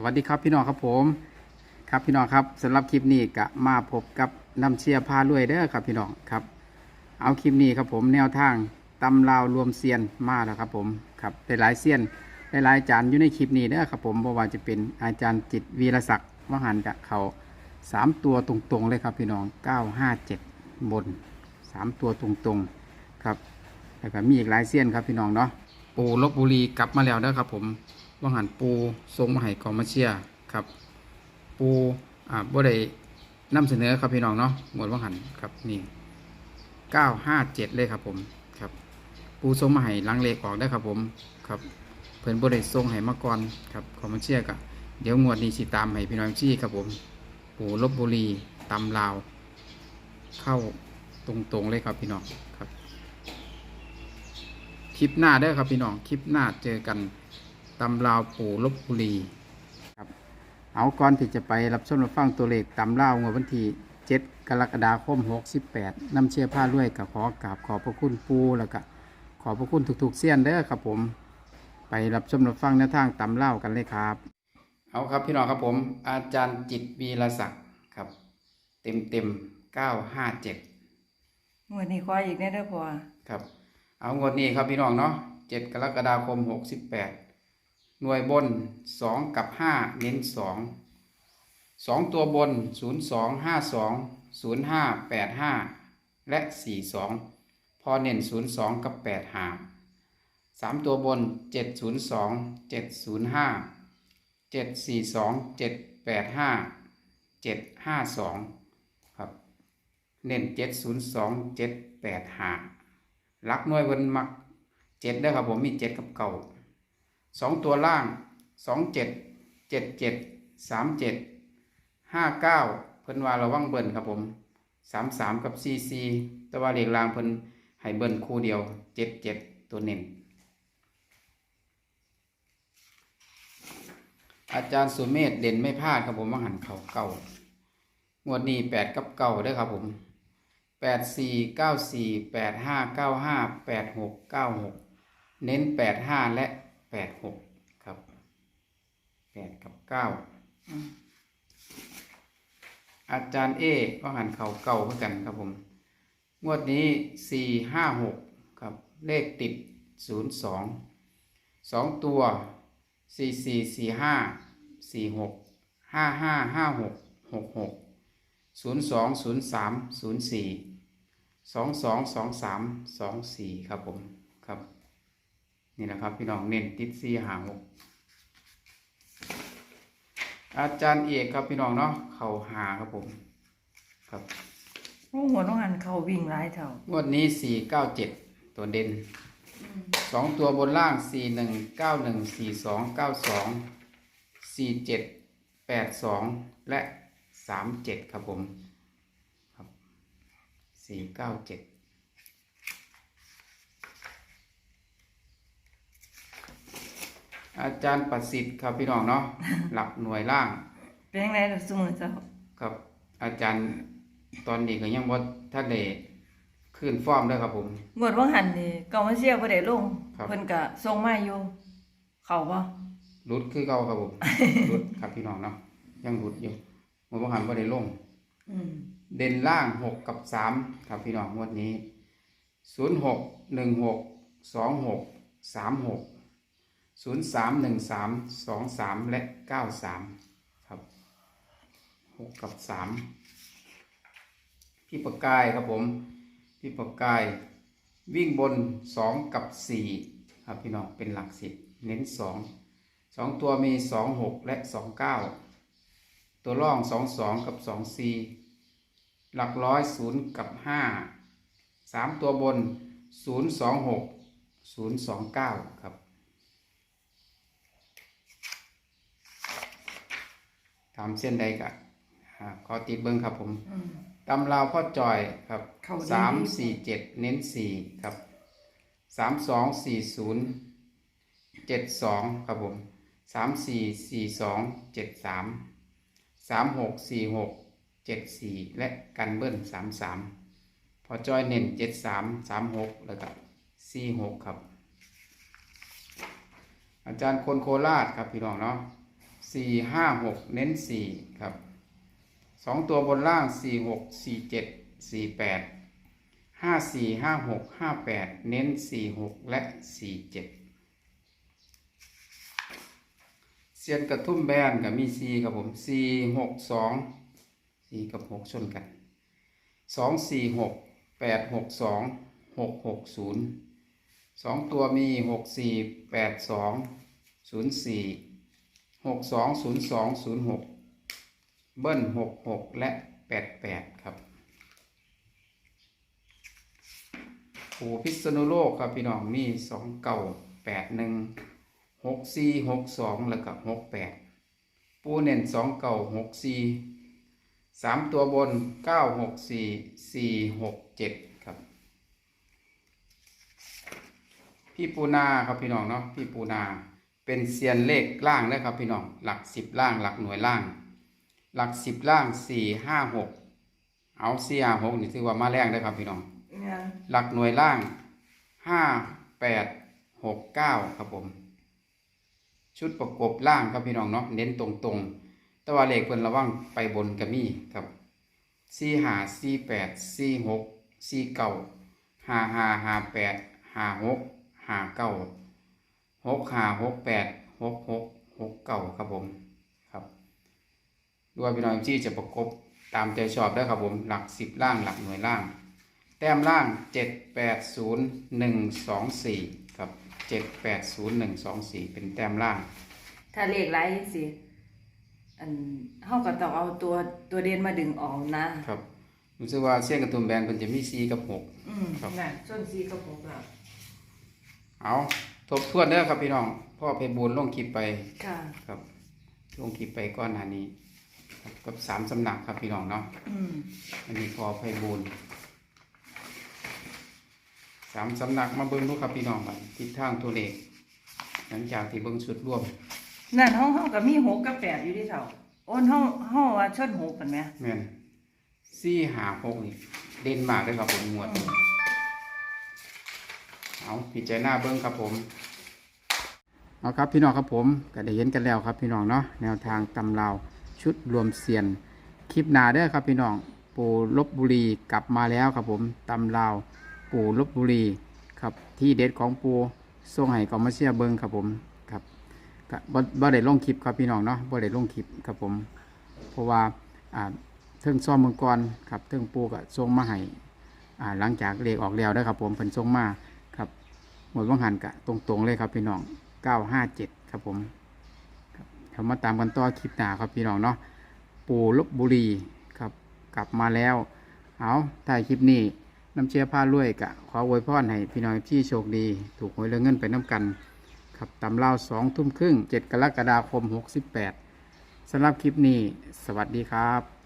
สวัสดีครับพี่น้องครับผม ครับพี่น้องครับสำหรับคลิปนี้ก็มาพบกับน้ำเชียร์พารวยเด้อครับพี่น้องครับ เอาคลิปนี้ครับผมแนวทางตำราวรวมเซียนมาแล้วครับผมครับหลายเซียนหลายอาจารย์อยู่ในคลิปนี้เด้อครับผมเพราะว่าจะเป็นอาจารย์จิตวีรศักดิ์วหันกับเขาสามตัวตรงๆเลยครับพี่น้อง957บนสามตัวตรงๆครับแล้วก็มีอีกหลายเซียนครับพี่น้องเนาะปูลบบุรีกลับมาแล้วเด้อครับผม ว่างหันปูทรงมาให้กองมาเชียครับ ปูอ่าบ่ได้นำเสนอครับพี่น้องเนาะหมวดว่างหันครับนี่เก้าห้าเจ็ดเลยครับผมครับ ปูทรงมาให้ลังเลขออกได้ครับผมครับเพิ่นบ่ได้ทรงให้มาก่อนครับกองมาเชียกะเดี๋ยวงวดนี้สิตามให้พี่น้องชี้ครับผม ปูลบบุรีตำลาว เข้าตรงๆเลยครับพี่น้องครับ คลิปหน้าเด้ครับพี่น้องคลิปหน้าเจอกัน ตำลาวปู่ลบบุรีครับเอาก่อนที่จะไปรับชมรับฟังตัวเลขตำลาวงวดวันที่7กรกฎาคม 68นำเชียร์ผ้าด้วยกับขอกราบขอบพระคุณปูแล้วก็ขอบพระคุณทุกๆเสี้ยนเด้อครับผม ไปรับชมรับฟังแนวทางตำเล่าวกันเลยครับ เอาครับพี่น้องครับผม อาจารย์จิตวีรศักดิ์ครับ เต็มเต็ม957งวดนี้ขออีกแน่เด้อพ่อครับ เอางวดนี้ครับพี่น้องเนาะ7กรกฎาคม68 หน่วยบน 2 กับ 5 เน้น 2 2 ตัวบน 0 2 5 2 0 5 8 5 และ 4 2 พอเน้น 0 2 กับ8 5 3ตัวบน 7 0 2 7 0 5 7 4 2 7 8 5 7 5 2 ครับ เน้น 7 0 2 7 8 5ลักหน่วยบนมักเจ็ดได้ครับผมมีเจ็ดกับเก่า สองตัวล่างสองเจ็ดเจ็ดเจ็ดสามเจ็ดห้าเก้าเพิ่นว่าระวังเบิ่นครับผมสามสามกับซีซีแต่ว่าเลขล่างเพิ่นให้เบิ่นคู่เดียวเจ็ดเจ็ดตัวเน้นอาจารย์สุเมธเด่นไม่พลาดครับผมว่าหันเข่าเก่างวดนี้แปดกับเก่าด้อครับผมแปดสี่เก้าสี่แปดห้าเก้าห้าแปดหกเก้าหกเน้นแปดห้าและ แปดหกครับแปดกับเก้าอาจารย์เอก็หันเขาเก่าเหมือนกันครับผม งวดนี้สี่ห้าหกครับเลขติดศูนย์สองสองตัวสี่สี่สี่ห้าสี่หกห้าห้าห้าหกหกหกศูนย์สองศูนย์สามศูนย์สี่สองสองสองสามสองสี่ครับผมครับ นี่นะครับพี่น้องเน้นติดสี่หางหกอาจารย์เอกครับพี่น้องเนาะเขาหาครับผม ครับโอ้หัวน้องหันเขาวิ่งหลายเท่างวดนี้สี่เก้าเจ็ดตัวเด่นสองตัวบนล่างสี่หนึ่งเก้าหนึ่งสี่สองเก้าสองสี่เจ็ดแปดสองและสามเจ็ดครับผม ครับสี่เก้าเจ็ด อาจารย์ประสิทธิ์ครับพี่น้องเนาะ หลักหน่วยล่าง เป็นยังไงล่ะสมือเจ้าครับ อาจารย์ตอนนี้ก็ยังบ่ท่านได้ขึ้นฟอร์มเด้วยครับผม งวดว่าหันนี่เกามาเชียร์บ่ได้ลงครับ เพิ่นก็ส่งมาอยู่เข้าบ่รุดคือเก่าครับผม รุดครับพี่น้องเนาะยังรุดอยู่เมื่อวานบ่ได้ลง อืมเด่นล่างหกกับสามครับพี่น้องงวดนี้ศูนย์หกหนึ่งหกสองหกสามหก ศูนย์สามหนึ่งสามสองสามและเก้าสามครับหกกับสามพี่ประกายครับผม พี่ประกายวิ่งบนสองกับสี่ครับพี่น้องเป็นหลักสิบเน้นสองสองตัวมีสองหกและสองเก้าตัวร่องสองสองกับสองสี่หลักร้อยศูนย์กับห้าสามตัวบนศูนย์สองหกศูนย์สองเก้าครับ ถามเส้นใดกะอ่าขอติดเบิ้งครับผมอืมตำราวพ่อจอยครับเข้าดีสามสี่เจ็ดเน้นสี่ครับสามสองสี่ศูนย์เจ็ดสองครับผมสามสี่สี่สองเจ็ดสามสามหกสี่หกเจ็ดสี่และกันเบิ้ลสามสามพอจอยเน้นเจ็ดสามสามหกแล้วก็สี่หกครับ อาจารย์คนโคราชครับพี่น้องเนาะ สี่ห้าหกเน้นสี่ครับสองตัวบนล่างสี่หกสี่เจ็ดสี่แปดห้าสี่ห้าหกห้าแปดเน้นสี่หกและสี่เจ็ดเสียนกระทุ่มแบนกับมีสี่ครับผมสี่หกสองสี่กับหกชนกันสองสี่หกแปดหกสองหกหกศูนย์สองตัวมีหกสี่แปดสองศูนย์สี่ หกสองศูนย์สองศูนย์หกเบิ้ลหกหกและแปดแปดครับปูพิษณุโลกครับพี่น้องมีสองเก่าแปดหนึ่งหกสี่หกสองแล้วก็หกแปดปูเน่นสองเก่าหกสี่สามตัวบนเก้าหกสี่สี่หกเจ็ดครับ พี่ปูนาครับพี่น้องเนาะพี่ปูนา เป็นเซียนเลขล่างนะครับพี่น้องหลักสิบล่างหลักหน่วยล่าง หลักสิบล่างสี่ห้าหกเอาสี่ห้าหกนี่ถือว่ามาแรงได้ครับพี่น้องเนี่ยหลักหน่วยล่างห้าแปดหกเก้าครับผม ชุดประกบล่างครับพี่น้องเนาะเน้นตรงๆ แต่ว่าเลขเพิ่นระวังไปบนกระมี่ครับสี่ห้าสี่แปดสี่หกสี่เก้าห้าห้าห้าแปดห้าหกห้าเก้า หกห้าหกแปดหกหกหกเก้าครับผมครับด้วยพี่น้องที่จะประกบตามใจชอบได้อครับผมหลักสิบล่างหลักหน่วยล่าง แต้มล่างเจ็ดแปดศูนย์หนึ่งสองสี่ครับเจ็ดแปดศูนย์หนึ่งสองสี่เป็นแต้มล่าง ถ้าเลขหลายจังซี่อันเฮาก็ต้องเอาตัวตัวเด่นมาดึงออกนะครับรู้สึกว่าเส้นกระตุ้มแบนมันจะมีสี่กับหก อืมครับ นั่นส่วน4กับ6แล้ว เอา ทบทวนเด้อครับพี่น้อง พ่อเพบูลลงคลิปไปค่ะ ครับลงคลิปไปก้อนหน้านี้ครับกับสามสำนักครับพี่น้องเนาะอืม อันนี้พอเพบูลสามสำนักมาเบิ้งดูครับพี่น้องครับทิศทางตัวเลขหลังจากที่เบิ้งชุดร่วมนั่นเฮาเฮาก็มี6กับ8อยู่ที่เท่าโอนเฮาเฮาว่าชน6กันแหมแม่นสี่หาหกนี่เด่นมากเลยครับผมงวดอืม เอาพิจารณาเบิ้งครับผมเอาครับพี่น้องครับผมก็ได้เห็นกันแล้วครับพี่น้องเนาะแนวทางตำราวชุดรวมเซียนคลิปหนาเด้อครับพี่น้องปู่ลบบุรีกลับมาแล้วครับผมตำราวปู่ลบบุรีครับที่เด็ดของปู่ส่งให้กองมาเชียเบิ้งครับผมครับบ่บ่ได้ลงคลิปครับพี่น้องเนาะบ่ได้ลงคลิปครับผม เพราะว่าอ่าเทิงซ่อมเมืองก่อนครับเทิงปูก็ส่งมาให้อ่าหลังจากเลขออกแล้วนะครับผมเพิ่นส่งมา หมดว่างหันกะตรงๆเลยครับพี่น้อง957ครับผมครับเรามาตามกันต่อคลิปหน้าครับพี่น้องเนาะปู่ลบบุรีครับกลับมาแล้ว เอาถ่ายคลิปนี้น้ำเชียร์ผ้าลวยกะขออวยพรให้พี่น้องที่โชคดี ถูกหวยเรื่องเงินไปน้ำกัน ครับตำเล่าสองทุ่มครึ่งเจ็ดกรกฎาคม68สำหรับคลิปนี้ สวัสดีครับ